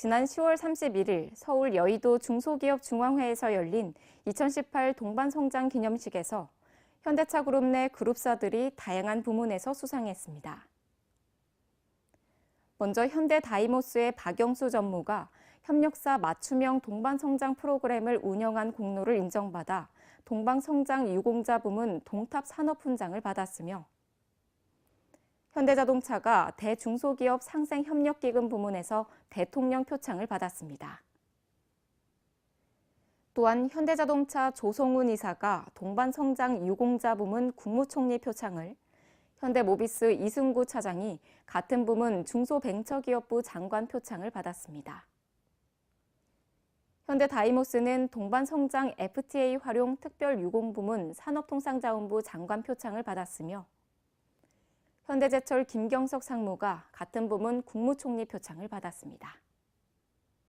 지난 10월 31일 서울 여의도 중소기업 중앙회에서 열린 2018 동반성장 기념식에서 현대차 그룹 내 그룹사들이 다양한 부문에서 수상했습니다. 먼저 현대다이모스의 박영수 전무가 협력사 맞춤형 동반성장 프로그램을 운영한 공로를 인정받아 동방성장 유공자 부문 동탑 산업 훈장을 받았으며 현대자동차가 대중소기업 상생협력기금 부문에서 대통령 표창을 받았습니다. 또한 현대자동차 조성훈 이사가 동반성장 유공자 부문 국무총리 표창을 현대모비스 이승구 차장이 같은 부문 중소벤처기업부 장관 표창을 받았습니다. 현대다이모스는 동반성장 FTA 활용 특별유공부문 산업통상자원부 장관 표창을 받았으며 현대제철 김경석 상무가 같은 부문 국무총리 표창을 받았습니다.